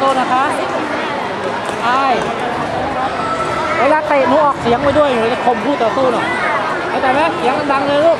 สู้ๆนะคะไอ้เวลาเตะหนูออกเสียงไปด้วยหนูจะคมพูดต่อสู้หน่อยเข้าใจไหมเสียงดังเลยลูก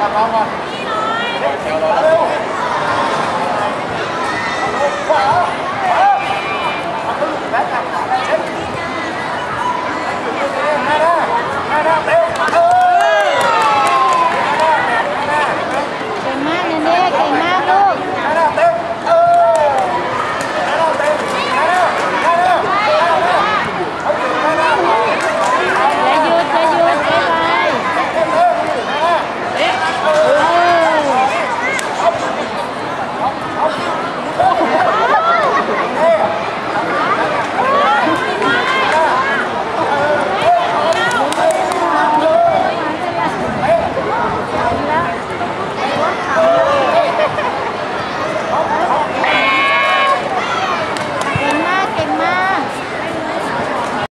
Calma, calma. Valeu! Valeu!